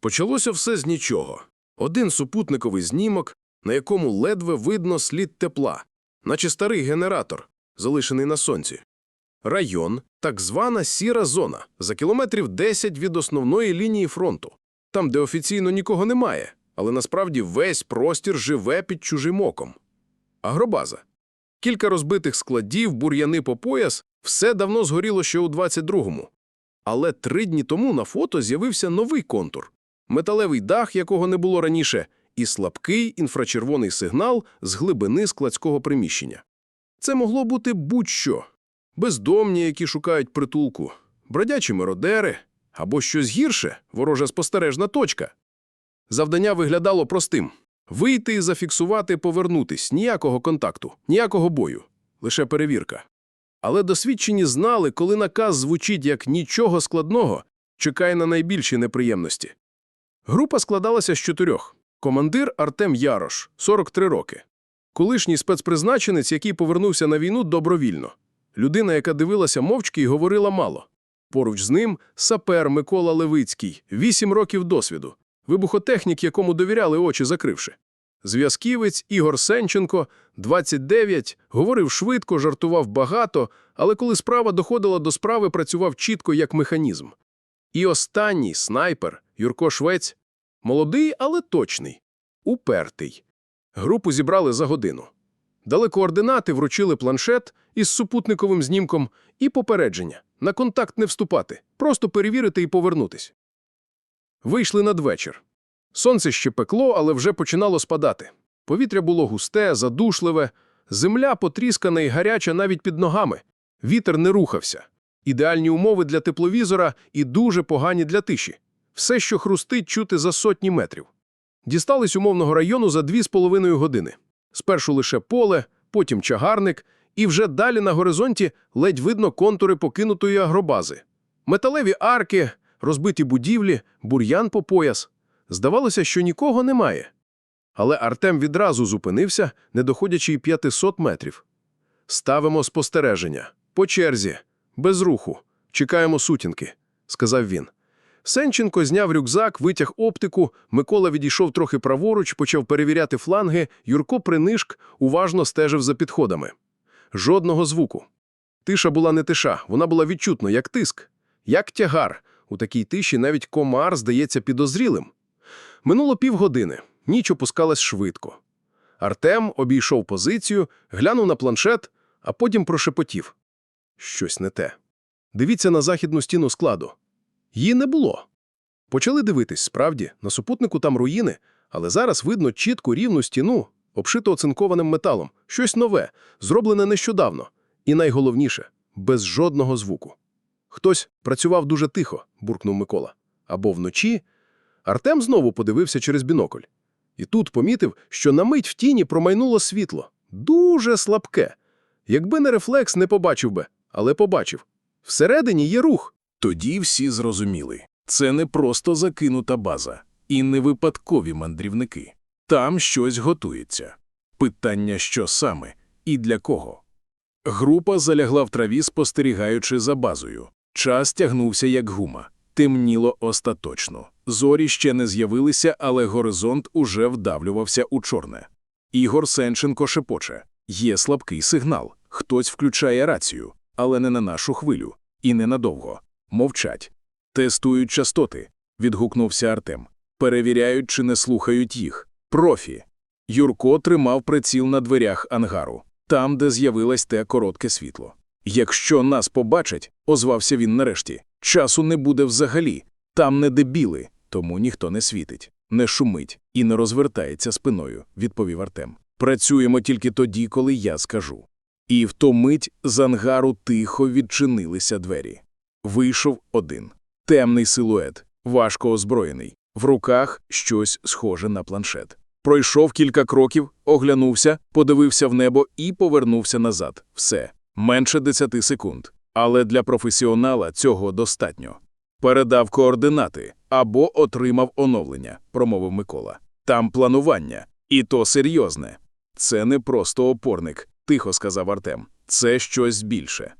Почалося все з нічого. Один супутниковий знімок, на якому ледве видно слід тепла, наче старий генератор, залишений на сонці. Район – так звана сіра зона, за кілометрів 10 від основної лінії фронту. Там, де офіційно нікого немає, але насправді весь простір живе під чужим оком. Агробаза. Кілька розбитих складів, бур'яни по пояс – все давно згоріло ще у 22-му. Але три дні тому на фото з'явився новий контур – металевий дах, якого не було раніше, і слабкий інфрачервоний сигнал з глибини складського приміщення. Це могло бути будь-що. Бездомні, які шукають притулку, бродячі мародери або щось гірше – ворожа спостережна точка. Завдання виглядало простим – вийти зафіксувати, повернутись, ніякого контакту, ніякого бою, лише перевірка. Але досвідчені знали, коли наказ звучить як «нічого складного», чекай на найбільші неприємності. Група складалася з чотирьох. Командир Артем Ярош, 43 роки. Колишній спецпризначенець, який повернувся на війну добровільно. Людина, яка дивилася мовчки і говорила мало. Поруч з ним сапер Микола Левицький, 8 років досвіду. Вибухотехнік, якому довіряли очі закривши. Зв'язківець Ігор Сенченко, 29, говорив швидко, жартував багато, але коли справа доходила до справи, працював чітко як механізм. І останній снайпер Юрко Швець, молодий, але точний, упертий. Групу зібрали за годину. Дали координати, вручили планшет із супутниковим знімком і попередження – на контакт не вступати, просто перевірити і повернутись. Вийшли надвечір. Сонце ще пекло, але вже починало спадати. Повітря було густе, задушливе, земля потріскана і гаряча навіть під ногами. Вітер не рухався. Ідеальні умови для тепловізора і дуже погані для тиші. Все, що хрустить, чути за сотні метрів. Дістались умовного району за дві з половиною години. Спершу лише поле, потім чагарник, і вже далі на горизонті ледь видно контури покинутої агробази. Металеві арки, розбиті будівлі, бур'ян по пояс. Здавалося, що нікого немає. Але Артем відразу зупинився, не доходячи й 500 метрів. Ставимо спостереження. По черзі. Без руху. Чекаємо сутінки, сказав він. Сенченко зняв рюкзак, витяг оптику, Микола відійшов трохи праворуч, почав перевіряти фланги, Юрко принишк уважно стежив за підходами. Жодного звуку. Тиша була не тиша, вона була відчутно, як тиск, як тягар. У такій тиші навіть комар здається підозрілим. Минуло півгодини, ніч опускалась швидко. Артем обійшов позицію, глянув на планшет, а потім прошепотів. Щось не те. Дивіться на західну стіну складу. Її не було. Почали дивитись, справді, на супутнику там руїни, але зараз видно чітку рівну стіну, обшиту оцинкованим металом, щось нове, зроблене нещодавно. І найголовніше – без жодного звуку. Хтось працював дуже тихо, буркнув Микола. Або вночі. Артем знову подивився через бінокль. І тут помітив, що на мить в тіні промайнуло світло. Дуже слабке. Якби не рефлекс, не побачив би, але побачив. Всередині є рух. Тоді всі зрозуміли – це не просто закинута база і не випадкові мандрівники. Там щось готується. Питання, що саме і для кого. Група залягла в траві, спостерігаючи за базою. Час тягнувся, як гума. Темніло остаточно. Зорі ще не з'явилися, але горизонт уже вдавлювався у чорне. Ігор Сенченко шепоче. Є слабкий сигнал. Хтось включає рацію, але не на нашу хвилю. І ненадовго. Мовчать. Тестують частоти, відгукнувся Артем. Перевіряють, чи не слухають їх. Профі. Юрко тримав приціл на дверях ангару, там, де з'явилось те коротке світло. Якщо нас побачать, озвався він нарешті, часу не буде взагалі. Там не дебіли, тому ніхто не світить, не шумить і не розвертається спиною, відповів Артем. Працюємо тільки тоді, коли я скажу. І в ту мить з ангару тихо відчинилися двері. Вийшов один. Темний силует, важко озброєний. В руках щось схоже на планшет. Пройшов кілька кроків, оглянувся, подивився в небо і повернувся назад. Все. Менше 10 секунд. Але для професіонала цього достатньо. Передав координати або отримав оновлення, промовив Микола. Там планування. І то серйозне. Це не просто опорник, тихо сказав Артем. Це щось більше.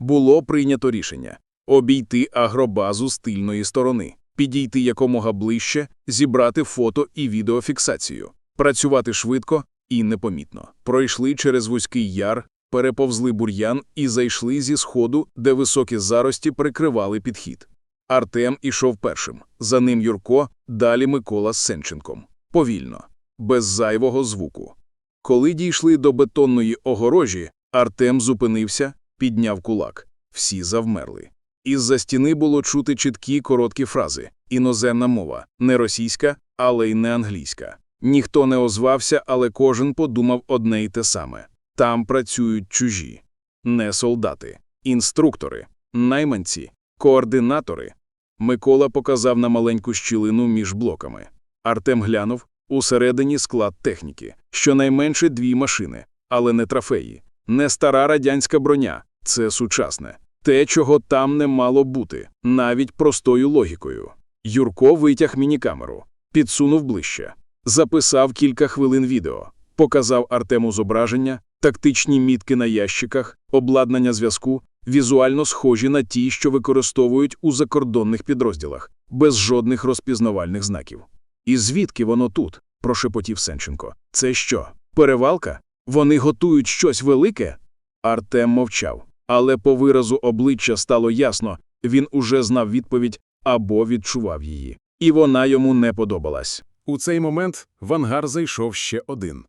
Було прийнято рішення обійти агробазу з тильної сторони, підійти якомога ближче, зібрати фото і відеофіксацію, працювати швидко і непомітно. Пройшли через вузький яр, переповзли бур'ян і зайшли зі сходу, де високі зарості прикривали підхід. Артем ішов першим, за ним Юрко, далі Микола з Сенченком. Повільно, без зайвого звуку. Коли дійшли до бетонної огорожі, Артем зупинився, підняв кулак. Всі завмерли. Із-за стіни було чути чіткі короткі фрази. Іноземна мова, не російська, але й не англійська. Ніхто не озвався, але кожен подумав одне й те саме. Там працюють чужі. Не солдати, інструктори, найманці, координатори. Микола показав на маленьку щілину між блоками. Артем глянув усередині склад техніки. Щонайменше дві машини, але не трофеї. Не стара радянська броня, це сучасне. Те, чого там не мало бути, навіть простою логікою. Юрко витяг мінікамеру, підсунув ближче, записав кілька хвилин відео, показав Артему зображення, тактичні мітки на ящиках, обладнання зв'язку, візуально схожі на ті, що використовують у закордонних підрозділах, без жодних розпізнавальних знаків. І звідки воно тут? прошепотів Сенченко. Це що? Перевалка? Вони готують щось велике? Артем мовчав, але по виразу обличчя стало ясно, він уже знав відповідь або відчував її. І вона йому не подобалась. У цей момент в ангар зайшов ще один.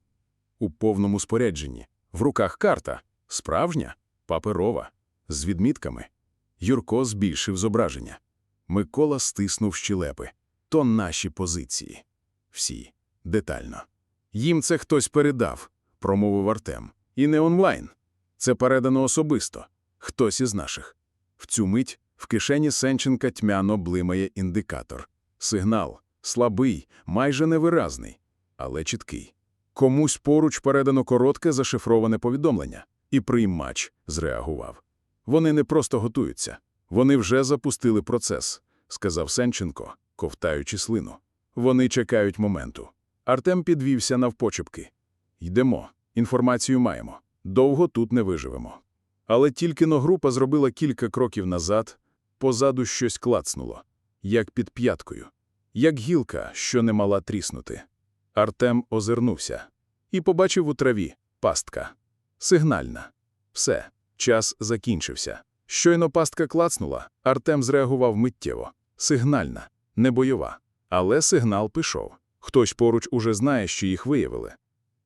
У повному спорядженні. В руках карта. Справжня, паперова, з відмітками. Юрко збільшив зображення. Микола стиснув щелепи. То наші позиції. Всі. Детально. Їм це хтось передав, промовив Артем. І не онлайн. Це передано особисто. Хтось із наших. В цю мить в кишені Сенченка тьмяно блимає індикатор. Сигнал слабий, майже невиразний, але чіткий. Комусь поруч передано коротке зашифроване повідомлення, і приймач зреагував. Вони не просто готуються, вони вже запустили процес, сказав Сенченко, ковтаючи слину. Вони чекають моменту. Артем підвівся навпочепки. Йдемо, інформацію маємо. Довго тут не виживемо. Але тільки но група зробила кілька кроків назад, позаду щось клацнуло, як під п'яткою, як гілка, що не мала тріснути. Артем озирнувся і побачив у траві пастка. Сигнальна. Все, час закінчився. Щойно пастка клацнула, Артем зреагував миттєво. Сигнальна, не бойова. Але сигнал пішов. Хтось поруч уже знає, що їх виявили.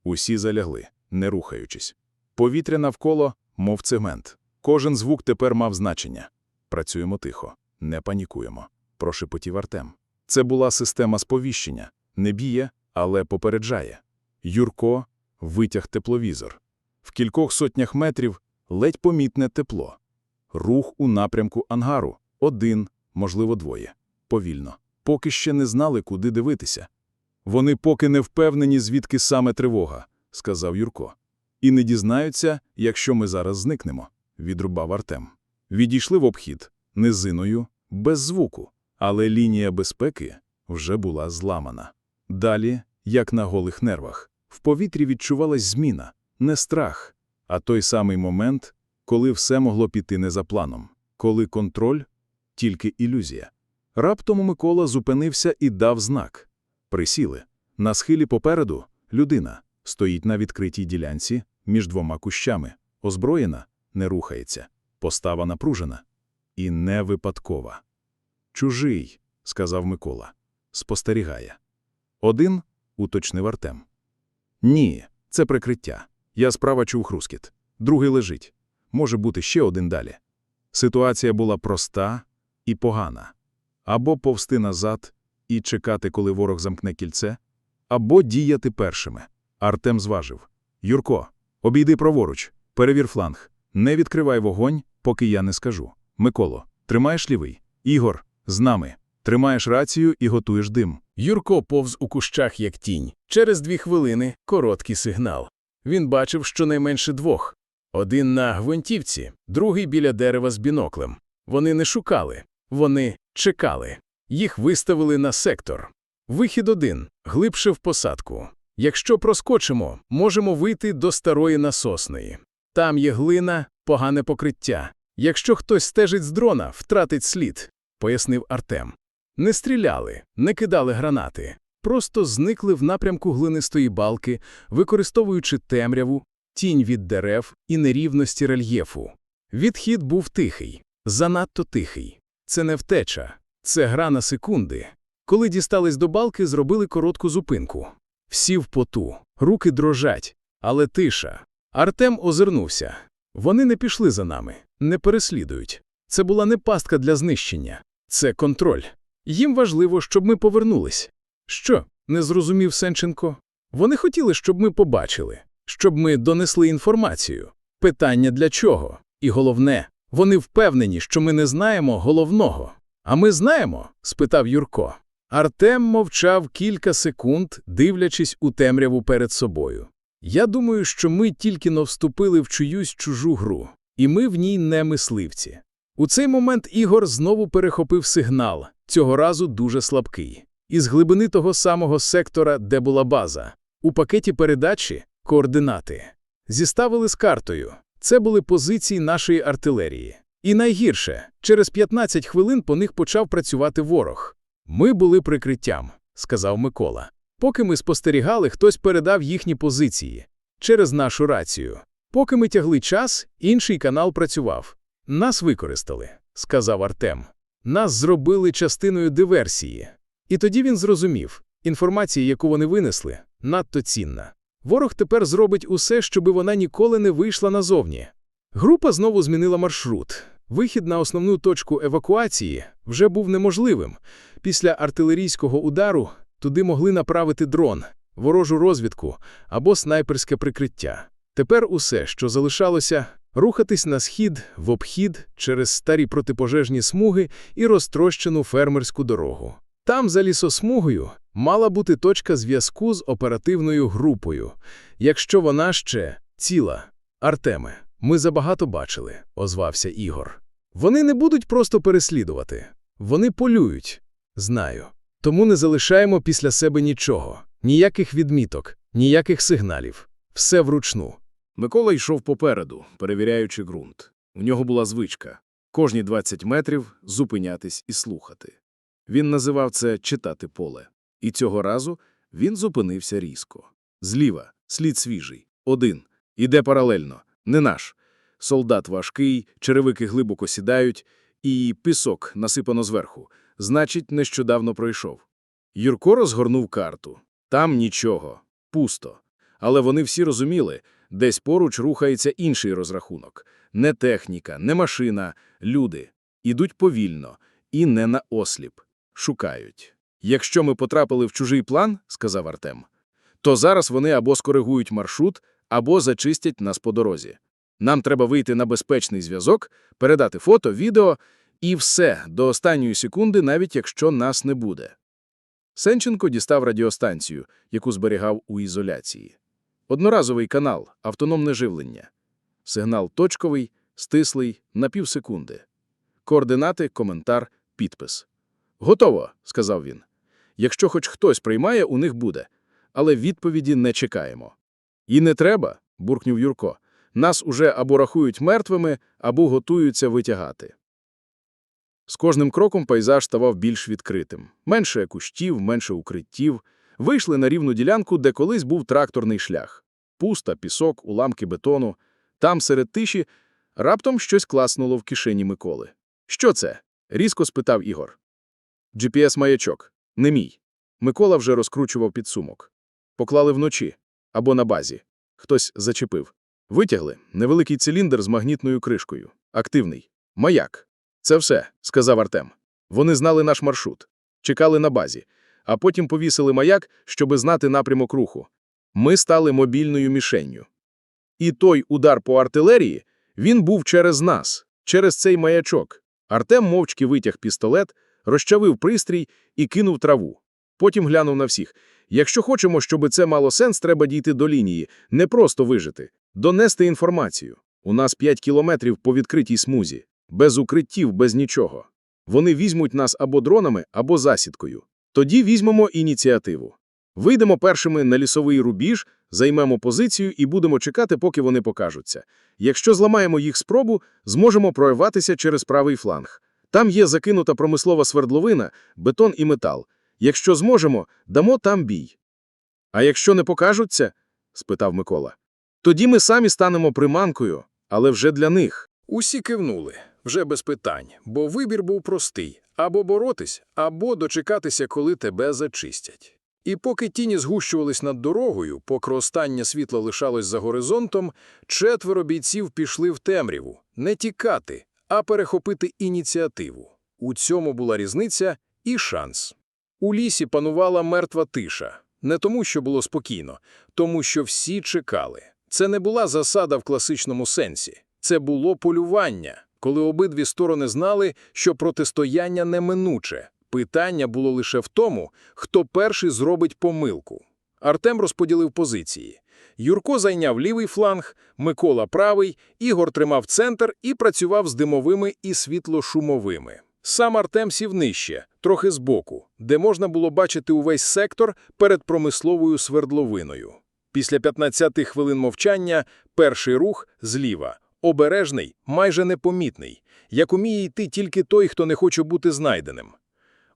Усі залягли, не рухаючись. Повітря навколо, мов цемент. Кожен звук тепер мав значення. Працюємо тихо, не панікуємо, прошепотів Артем. Це була система сповіщення. Не б'є, але попереджає. Юрко витяг тепловізор. В кількох сотнях метрів ледь помітне тепло. Рух у напрямку ангару. Один, можливо, двоє. Повільно. Поки ще не знали, куди дивитися. Вони поки не впевнені, звідки саме тривога, сказав Юрко. І не дізнаються, якщо ми зараз зникнемо, відрубав Артем. Відійшли в обхід, низиною, без звуку, але лінія безпеки вже була зламана. Далі, як на голих нервах, в повітрі відчувалась зміна, не страх, а той самий момент, коли все могло піти не за планом, коли контроль – тільки ілюзія. Раптом Микола зупинився і дав знак. Присіли. На схилі попереду – людина. Стоїть на відкритій ділянці між двома кущами. Озброєна, не рухається. Постава напружена. І не випадкова. «Чужий», – сказав Микола. Спостерігає. «Один?» – уточнив Артем. «Ні, це прикриття. Я справа чув хрускіт. Другий лежить. Може бути ще один далі». Ситуація була проста і погана. Або повсти назад і чекати, коли ворог замкне кільце, або діяти першими. Артем зважив. «Юрко, обійди праворуч, перевір фланг. Не відкривай вогонь, поки я не скажу. Миколо, тримаєш лівий? Ігор, з нами. Тримаєш рацію і готуєш дим. Юрко повз у кущах, як тінь. Через дві хвилини короткий сигнал. Він бачив щонайменше двох. Один на гвинтівці, другий біля дерева з біноклем. Вони не шукали, вони чекали. Їх виставили на сектор. Вихід один – глибше в посадку. Якщо проскочимо, можемо вийти до старої насосної. Там є глина, погане покриття. Якщо хтось стежить з дрона, втратить слід, пояснив Артем. Не стріляли, не кидали гранати. Просто зникли в напрямку глинистої балки, використовуючи темряву, тінь від дерев і нерівності рельєфу. Відхід був тихий, занадто тихий. Це не втеча, це гра на секунди. Коли дістались до балки, зробили коротку зупинку. Всі в поту, руки дрожать, але тиша. Артем озирнувся. Вони не пішли за нами, не переслідують. Це була не пастка для знищення, це контроль. Їм важливо, щоб ми повернулись. Що? не зрозумів Сенченко. Вони хотіли, щоб ми побачили, щоб ми донесли інформацію. Питання для чого? І головне, вони впевнені, що ми не знаємо головного. А ми знаємо? спитав Юрко. Артем мовчав кілька секунд, дивлячись у темряву перед собою. Я думаю, що ми тільки но вступили в чиюсь чужу гру, і ми в ній не мисливці. У цей момент Ігор знову перехопив сигнал, цього разу дуже слабкий. Із глибини того самого сектора, де була база. У пакеті передачі – координати. Зіставили з картою. Це були позиції нашої артилерії. І найгірше, через 15 хвилин по них почав працювати ворог. Ми були прикриттям, сказав Микола. Поки ми спостерігали, хтось передав їхні позиції через нашу рацію. Поки ми тягли час, інший канал працював. Нас використали, сказав Артем. Нас зробили частиною диверсії. І тоді він зрозумів, інформація, яку вони винесли, надто цінна. Ворог тепер зробить усе, щоби вона ніколи не вийшла назовні. Група знову змінила маршрут. Вихід на основну точку евакуації вже був неможливим. Після артилерійського удару туди могли направити дрон, ворожу розвідку або снайперське прикриття. Тепер усе, що залишалося, рухатись на схід, в обхід через старі протипожежні смуги і розтрощену фермерську дорогу. Там, за лісосмугою, мала бути точка зв'язку з оперативною групою, якщо вона ще ціла. Артеме, ми забагато бачили, озвався Ігор. Вони не будуть просто переслідувати. Вони полюють. Знаю. Тому не залишаємо після себе нічого. Ніяких відміток, ніяких сигналів. Все вручну. Микола йшов попереду, перевіряючи ґрунт. У нього була звичка кожні 20 метрів зупинятись і слухати. Він називав це читати поле. І цього разу він зупинився різко. Зліва, слід свіжий, один. Іде паралельно, не наш. Солдат важкий, черевики глибоко сідають, і пісок насипано зверху. Значить, нещодавно пройшов. Юрко розгорнув карту. Там нічого, пусто. Але вони всі розуміли, десь поруч рухається інший розрахунок. Не техніка, не машина, люди. Ідуть повільно і не на осліп. Шукають. Якщо ми потрапили в чужий план, сказав Артем, то зараз вони або скоригують маршрут, або зачистять нас по дорозі. Нам треба вийти на безпечний зв'язок, передати фото, відео і все до останньої секунди, навіть якщо нас не буде. Сенченко дістав радіостанцію, яку зберігав у ізоляції. Одноразовий канал, автономне живлення. Сигнал точковий, стислий, на півсекунди. Координати, коментар, підпис. Готово, сказав він. Якщо хоч хтось приймає, у них буде. Але відповіді не чекаємо. І не треба, буркнув Юрко. Нас уже або рахують мертвими, або готуються витягати. З кожним кроком пейзаж ставав більш відкритим. Менше кущів, менше укриттів. Вийшли на рівну ділянку, де колись був тракторний шлях. Пуста, пісок, уламки бетону. Там, серед тиші, раптом щось класнуло в кишені Миколи. «Що це?» – різко спитав Ігор. GPS-маячок. Не мій. Микола вже розкручував підсумок. Поклали вночі. Або на базі. Хтось зачепив. Витягли. Невеликий циліндр з магнітною кришкою. Активний. Маяк. Це все, сказав Артем. Вони знали наш маршрут. Чекали на базі. А потім повісили маяк, щоби знати напрямок руху. Ми стали мобільною мішенню. І той удар по артилерії, він був через нас, через цей маячок. Артем мовчки витяг пістолет, розчавив пристрій і кинув траву. Потім глянув на всіх. Якщо хочемо, щоб це мало сенс, треба дійти до лінії, не просто вижити, донести інформацію. У нас 5 кілометрів по відкритій смузі, без укриттів, без нічого. Вони візьмуть нас або дронами, або засідкою. Тоді візьмемо ініціативу. Вийдемо першими на лісовий рубіж, займемо позицію і будемо чекати, поки вони покажуться. Якщо зламаємо їх спробу, зможемо прорватися через правий фланг. Там є закинута промислова свердловина, бетон і метал. Якщо зможемо, дамо там бій. А якщо не покажуться? спитав Микола. Тоді ми самі станемо приманкою, але вже для них. Усі кивнули, вже без питань, бо вибір був простий – або боротись, або дочекатися, коли тебе зачистять. І поки тіні згущувались над дорогою, поки останнє світло лишалось за горизонтом, четверо бійців пішли в темряву – не тікати, а перехопити ініціативу. У цьому була різниця і шанс. У лісі панувала мертва тиша. Не тому, що було спокійно, тому що всі чекали. Це не була засада в класичному сенсі. Це було полювання, коли обидві сторони знали, що протистояння неминуче. Питання було лише в тому, хто перший зробить помилку. Артем розподілив позиції. Юрко зайняв лівий фланг, Микола – правий, Ігор тримав центр і працював з димовими і світлошумовими. Сам Артем сів нижче, трохи збоку, де можна було бачити увесь сектор перед промисловою свердловиною. Після 15 хвилин мовчання перший рух зліва, обережний, майже непомітний, як уміє йти тільки той, хто не хоче бути знайденим.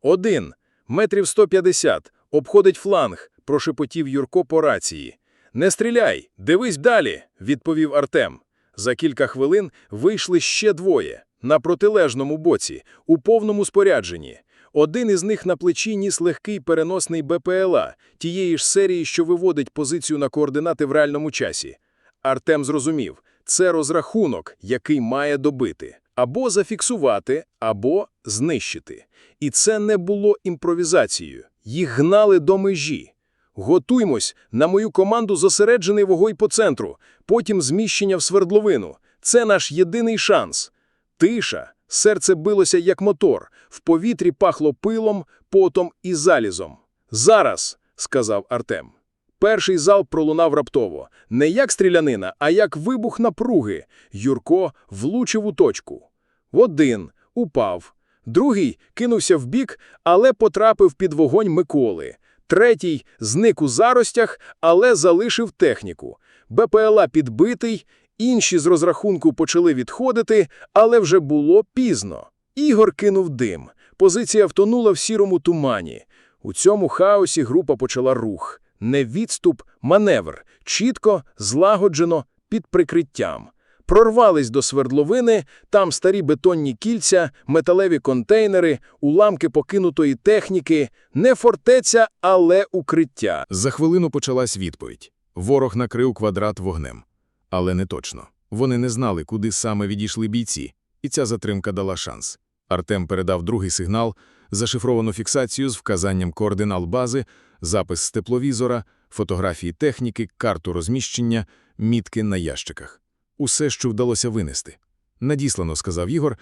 Один, метрів 150, обходить фланг, прошепотів Юрко по рації. «Не стріляй, дивись далі», – відповів Артем. За кілька хвилин вийшли ще двоє, на протилежному боці, у повному спорядженні. Один із них на плечі ніс легкий переносний БПЛА, тієї ж серії, що виводить позицію на координати в реальному часі. Артем зрозумів – це розрахунок, який має добити. Або зафіксувати, або знищити. І це не було імпровізацією. Їх гнали до межі. Готуймось, на мою команду зосереджений вогонь по центру, потім зміщення в свердловину. Це наш єдиний шанс. Тиша, серце билося як мотор, в повітрі пахло пилом, потом і залізом. «Зараз», – сказав Артем. Перший залп пролунав раптово. Не як стрілянина, а як вибух напруги. Юрко влучив у точку. Один упав. Другий кинувся вбік, але потрапив під вогонь Миколи. Третій зник у заростях, але залишив техніку. БПЛА підбитий, інші з розрахунку почали відходити, але вже було пізно. Ігор кинув дим. Позиція втонула в сірому тумані. У цьому хаосі група почала рух. Не відступ, маневр. Чітко, злагоджено, під прикриттям. Прорвались до свердловини, там старі бетонні кільця, металеві контейнери, уламки покинутої техніки, не фортеця, але укриття. За хвилину почалась відповідь. Ворог накрив квадрат вогнем. Але не точно. Вони не знали, куди саме відійшли бійці, і ця затримка дала шанс. Артем передав другий сигнал, зашифровану фіксацію з вказанням координат бази, запис з тепловізора, фотографії техніки, карту розміщення, мітки на ящиках. Усе, що вдалося винести. Надіслано, сказав Ігор.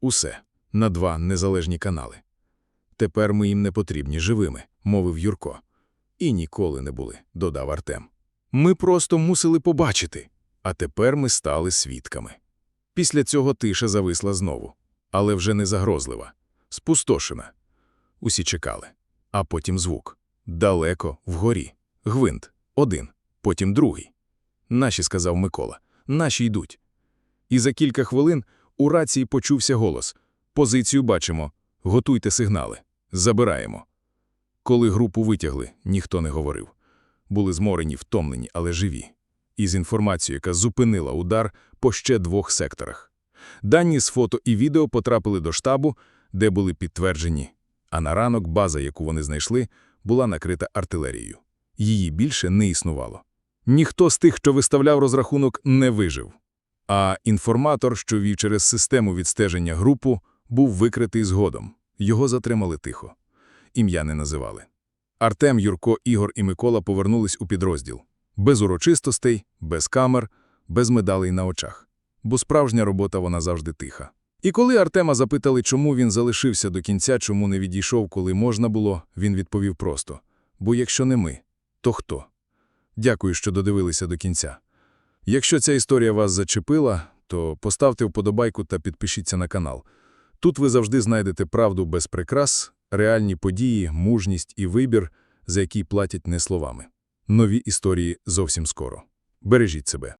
Усе. На два незалежні канали. Тепер ми їм не потрібні живими, мовив Юрко. І ніколи не були, додав Артем. Ми просто мусили побачити, а тепер ми стали свідками. Після цього тиша зависла знову, але вже не загрозлива, спустошена. Усі чекали. А потім звук. Далеко, вгорі. Гвинт. Один. Потім другий. Наші, сказав Микола. Наші йдуть. І за кілька хвилин у рації почувся голос. Позицію бачимо. Готуйте сигнали. Забираємо. Коли групу витягли, ніхто не говорив. Були зморені, втомлені, але живі. Із інформацією, яка зупинила удар по ще двох секторах. Дані з фото і відео потрапили до штабу, де були підтверджені, а на ранок база, яку вони знайшли, була накрита артилерією. Її більше не існувало. Ніхто з тих, що виставляв розрахунок, не вижив. А інформатор, що вів через систему відстеження групу, був викритий згодом. Його затримали тихо. Ім'я не називали. Артем, Юрко, Ігор і Микола повернулись у підрозділ. Без урочистостей, без камер, без медалей на очах. Бо справжня робота вона завжди тиха. І коли Артема запитали, чому він залишився до кінця, чому не відійшов, коли можна було, він відповів просто. Бо якщо не ми, то хто? Дякую, що додивилися до кінця. Якщо ця історія вас зачепила, то поставте вподобайку та підпишіться на канал. Тут ви завжди знайдете правду без прикрас, реальні події, мужність і вибір, за які платять не словами. Нові історії зовсім скоро. Бережіть себе.